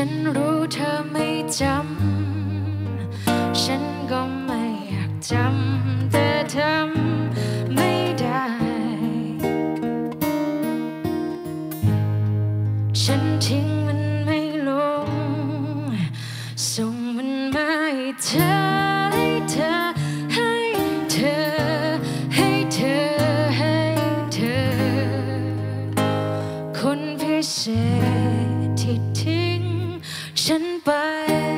ฉันรู้เธอไม่จำ ฉันก็ไม่อยากจำ แต่ทำไม่ได้ ฉันทิ้งมันไม่ลง ส่งมันมาให้เธอ ฉั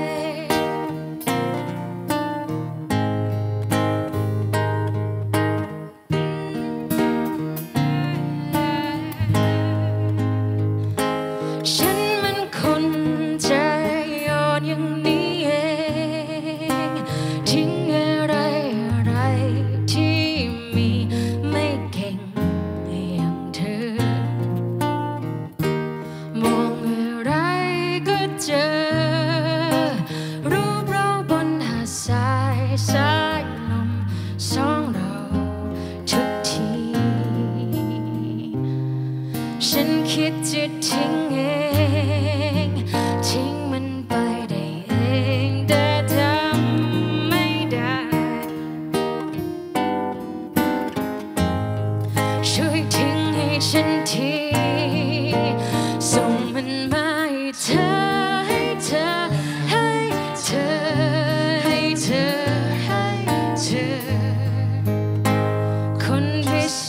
ฉันทีส่งมันมาให้เธอให้เธอให้เธอให้เธอให้เธอ คนพิเศ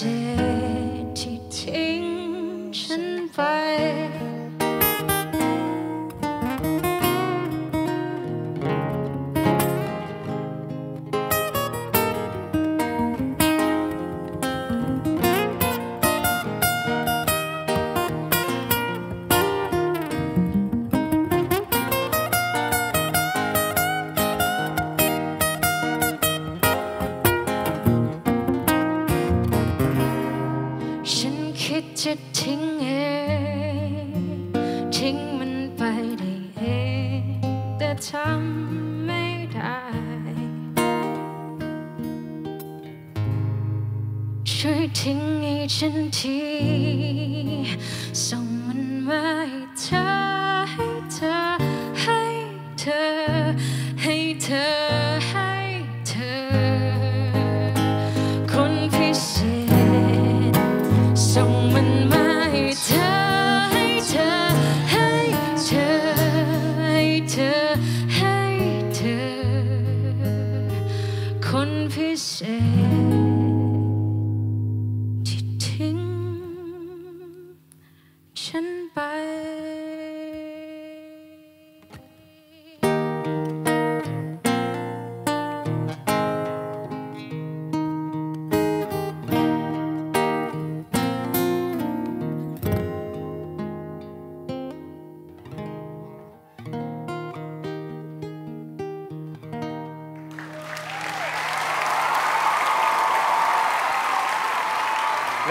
ษที่ทิ้งฉันไป จะทิ้งเองทิ้งมันไปได้เองแต่ทำไม่ได้ ช่วยทิ้งให้ฉันทีส่งมันมาให้เธอ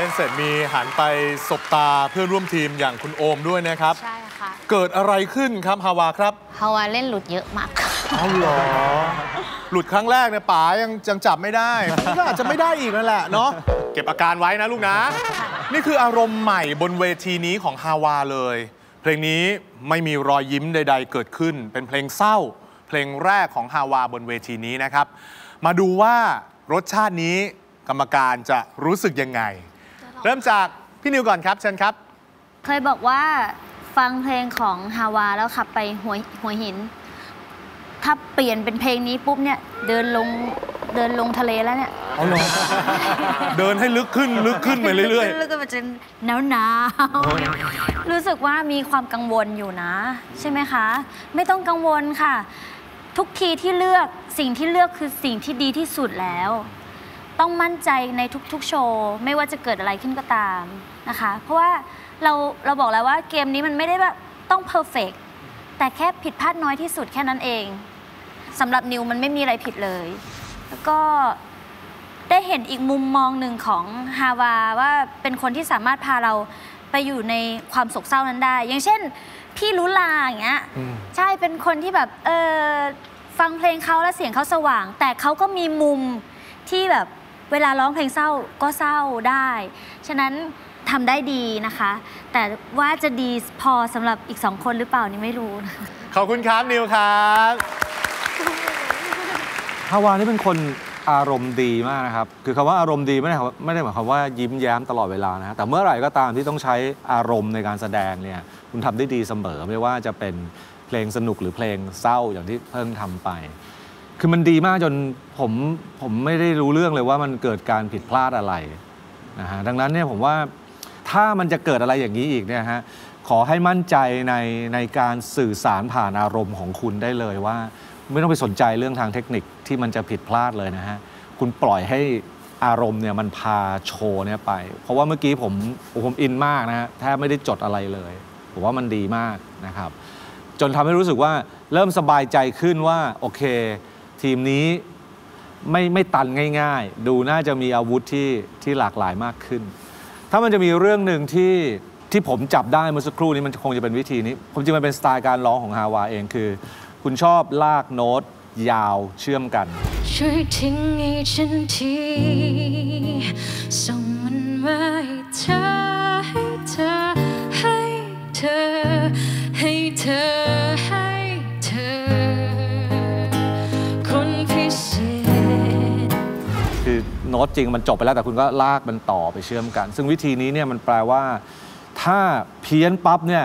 เล่นเสร็จมีหันไปสบตาเพื่อนร่วมทีมอย่างคุณโอมด้วยนะครับ ใช่ค่ะ เกิดอะไรขึ้นครับฮาวาครับ ฮาวาเล่นหลุดเยอะมากอ๋อเหรอ หลุดครั้งแรกเนี่ยป๋ายังยังจับไม่ได้ ก็อาจจะไม่ได้อีกนั่นแหละเนาะเก็บอาการไว้นะลูกนะ นี่คืออารมณ์ใหม่บนเวทีนี้ของฮาวาเลย เพลงนี้ไม่มีรอยยิ้มใด ๆ เกิดขึ้น เป็นเพลงเศร้า เพลงแรกของฮาวาบนเวทีนี้นะครับ มาดูว่ารสชาตินี้กรรมการจะรู้สึกยังไง เริ่มจากพี่นิวก่อนครับเชิญครับ เคยบอกว่าฟังเพลงของฮาวาแล้วขับไปหัวหัวหิน ถ้าเปลี่ยนเป็นเพลงนี้ปุ๊บเนี่ยเดินลงเดินลงทะเลแล้วเนี่ยเอาเหรอเดินให้ลึกขึ้นลึกขึ้นไปเรื่อยแล้วก็มันจะหนาวหนาวๆรู้สึกว่ามีความกังวลอยู่นะ ใช่ไหมคะ ไม่ต้องกังวลค่ะ ทุกทีที่เลือกสิ่งที่เลือกคือสิ่งที่ดีที่สุดแล้ว ต้องมั่นใจในทุกๆโชว์ไม่ว่าจะเกิดอะไรขึ้นก็ตามนะคะ เพราะว่าเราเราบอกแล้วว่าเกมนี้มันไม่ได้แบบต้องเพอร์เฟกแต่แค่ผิดพลาดน้อยที่สุดแค่นั้นเองสำหรับนิวมันไม่มีอะไรผิดเลย แล้วก็ได้เห็นอีกมุมมองหนึ่งของฮาวาว่าเป็นคนที่สามารถพาเราไปอยู่ในความโศกเศร้านั้นได้ อย่างเช่น พี่ลุลาอย่างเงี้ยอืมใช่เป็นคนที่แบบเออฟังเพลงเขาแล้วเสียงเขาสว่าง แต่เขาก็มีมุมที่แบบ เวลาร้องเพลงเศร้าก็เศร้าได้ ฉะนั้นทำได้ดีนะคะ แต่ว่าจะดีพอสำหรับอีกสองคนหรือเปล่านี่ไม่รู้นะๆขอบคุณครับนิวครับฮาวานี่เป็นคนอารมณ์ดีมากนะครับ คือคำว่าอารมณ์ดีไม่ได้หมายไม่ได้หมายความว่ายิ้มแย้มตลอดเวลานะแต่เมื่อไหร่ก็ตามที่ต้องใช้อารมณ์ในการแสดงเนี่ยคุณทำได้ดีเสมอไม่ว่าจะเป็นเพลงสนุกหรือเพลงเศร้าอย่างที่เพิ่งทำไป คือมันดีมากจนผมผมไม่ได้รู้เรื่องเลยว่ามันเกิดการผิดพลาดอะไรนะฮะดังนั้นเนี่ยผมว่าถ้ามันจะเกิดอะไรอย่างนี้อีกเนี่ยฮะขอให้มั่นใจในในการสื่อสารผ่านอารมณ์ของคุณได้เลยว่า ไม่ต้องไปสนใจเรื่องทางเทคนิคที่มันจะผิดพลาดเลยนะฮะคุณปล่อยให้อารมณ์เนี่ยมันพาโชว์เนี่ยไป เพราะว่าเมื่อกี้ผมผมอินมากนะฮะแทบไม่ได้จดอะไรเลย ผมว่ามันดีมากนะครับ จนทำให้รู้สึกว่าเริ่มสบายใจขึ้นว่าโอเค ทีมนี้ไม่ไม่ตันง่ายๆ ดูน่าจะมีอาวุธที่ที่หลากหลายมากขึ้น ถ้ามันจะมีเรื่องหนึ่งที่ที่ผมจับได้เมื่อสักครู่นี้มันคงจะเป็นวิธีนี้ ผมจริงมันเป็นสไตล์การร้องของฮาวาเองคือ คุณชอบลากโน้ตยาวเชื่อมกัน ช่วยทิ้งให้ฉันทีส่งมันมาให้เธอ โน้ตจริงมันจบไปแล้วแต่คุณก็ลากมันต่อไปเชื่อมกัน ซึ่งวิธีนี้เนี่ยมันแปลว่า ถ้าเพี้ยนปั๊บเนี่ย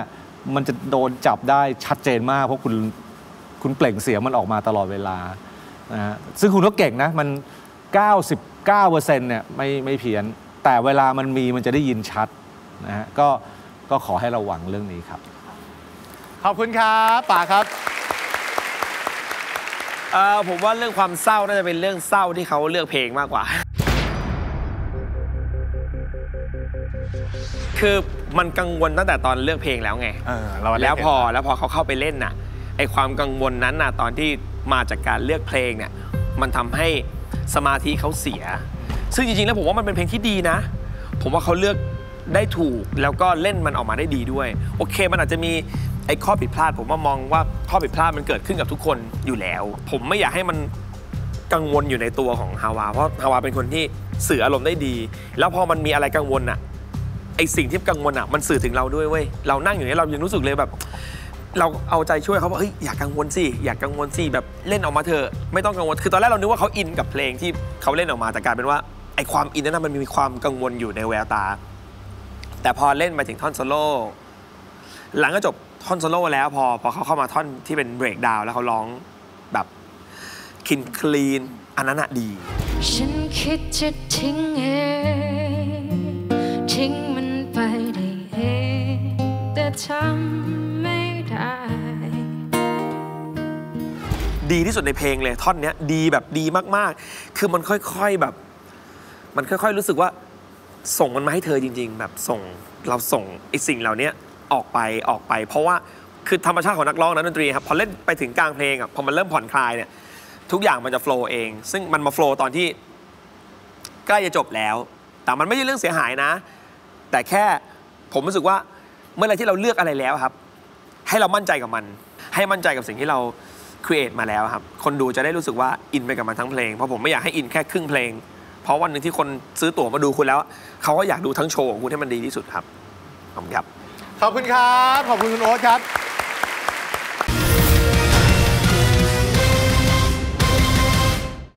มันจะโดนจับได้ชัดเจนมาก เพราะคุณคุณเปล่งเสียงมันออกมาตลอดเวลานะฮะซึ่งคุณก็เก่งนะมัน 99%เนี่ยไม่ไม่เพี้ยน แต่เวลามันมีมันจะได้ยินชัดนะฮะก็ก็ขอให้ระวังเรื่องนี้ครับ ขอบคุณครับป๋าครับเอ่อผมว่าเรื่องความเศร้าน่าจะเป็นเรื่องเศร้าที่เขาเลือกเพลงมากกว่า คือมันกังวลตั้งแต่ตอนเลือกเพลงแล้วไงเออเราได้แล้วพอเห็นแล้วพอเขาเข้าไปเล่นน่ะไอความกังวลนั้นน่ะตอนที่มาจากการเลือกเพลงเนี่ยมันทำให้สมาธิเขาเสีย ซึ่งจริงๆแล้วผมว่ามันเป็นเพลงที่ดีนะ ผมว่าเขาเลือกได้ถูกแล้วก็เล่นมันออกมาได้ดีด้วย โอเค มันอาจจะมีไอ้ข้อผิดพลาด ผมว่ามองว่าข้อผิดพลาดมันเกิดขึ้นกับทุกคนอยู่แล้ว ผมไม่อยากให้มันกังวลอยู่ในตัวของฮาวา เพราะฮาวาเป็นคนที่สื่ออารมณ์ได้ดี แล้วพอมันมีอะไรกังวลน่ะ ไอสิ่งที่กังวลอะมันสื่อถึงเราด้วยเว้ยเรานั่งอยู่เนี่ยเรายังรู้สึกเลยแบบ เราเอาใจช่วยเขาว่าเฮ้ยอย่ากังวลสิอย่ากังวลสิแบบเล่นออกมาเถอะไม่ต้องกังวลคือตอนแรกเรานึกว่าเขาอินกับเพลงที่เขาเล่นออกมาแต่กลายเป็นว่าไอความอินนั้นนะมันมีความกังวลอยู่ในแววตา แต่พอเล่นมาถึงท่อนโซโล่หลังก็จบท่อนโซโล่แล้วพอพอเขาเข้ามาท่อนที่เป็นเบรกดาวแล้วเขาร้องแบบคินคลีนอันนั้นอะดี ฉันคิดจะทิ้งเองทิ้ง ทำไม่ได้ ดีที่สุดในเพลงเลยท่อนเนี้ยดีแบบดีมากๆ คือมันค่อยๆแบบ มันค่อยๆรู้สึกว่า ส่งมันมาให้เธอจริง ๆ แบบส่งเราส่งไอ้สิ่งเหล่านี้ออกไปออกไป เพราะว่าคือธรรมชาติของนักร้องนักดนตรีครับพอเล่นไปถึงกลางเพลงอะพอมันเริ่มผ่อนคลายเนี่ยทุกอย่างมันจะโฟล์เอง ซึ่งมันมาโฟล์ตอนที่ใกล้จะจบแล้ว แต่มันไม่ใช่เรื่องเสียหายนะ แต่แค่ผมรู้สึกว่า เมื่อไรที่เราเลือกอะไรแล้วครับ ให้เรามั่นใจกับมัน ให้มั่นใจกับสิ่งที่เราครีเอทมาแล้วครับ คนดูจะได้รู้สึกว่าอินไปกับมันทั้งเพลง เพราะผมไม่อยากให้อินแค่ครึ่งเพลง เพราะวันหนึ่งที่คนซื้อตั๋วมาดูคุณแล้ว เขาก็อยากดูทั้งโชว์ของคุณให้มันดีที่สุดครับ ขอบคุณครับ ขอบคุณครับ ขอบคุณคุณโอ๊ตครับ